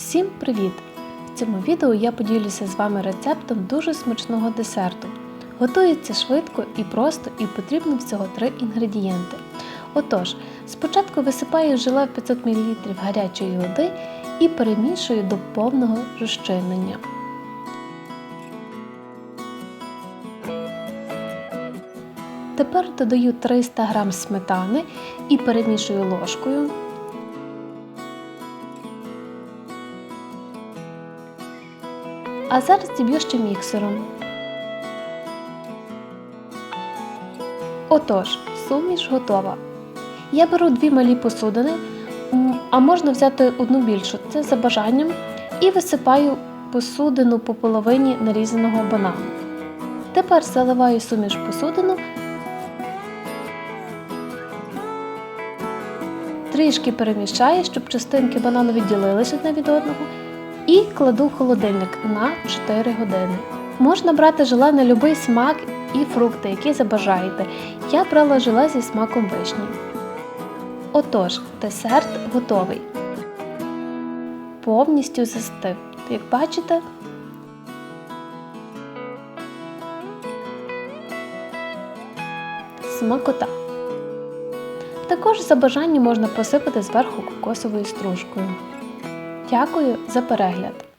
Всім привіт! В цьому відео я поділюся з вами рецептом дуже смачного десерту. Готується швидко і просто, і потрібно всього 3 інгредієнти. Отож, спочатку висипаю желе в 500 мл гарячої води і перемішую до повного розчинення. Тепер додаю 300 г сметани і перемішую ложкою. А зараз зіб'ю ще міксером. Отож, суміш готова. Я беру дві малі посудини, а можна взяти одну більшу, це за бажанням, і висипаю посудину по половині нарізаного банану. Тепер заливаю суміш посудину, трішки перемішаю, щоб частинки банану відділились одне від одного, і кладу холодильник на 4 години. Можна брати желе на будь-який смак і фрукти, які забажаєте. Я брала желе зі смаком вишні. Отож, десерт готовий. Повністю застив. Як бачите, смакота. Також за бажанням можна посипати зверху кокосовою стружкою. Дякую за перегляд!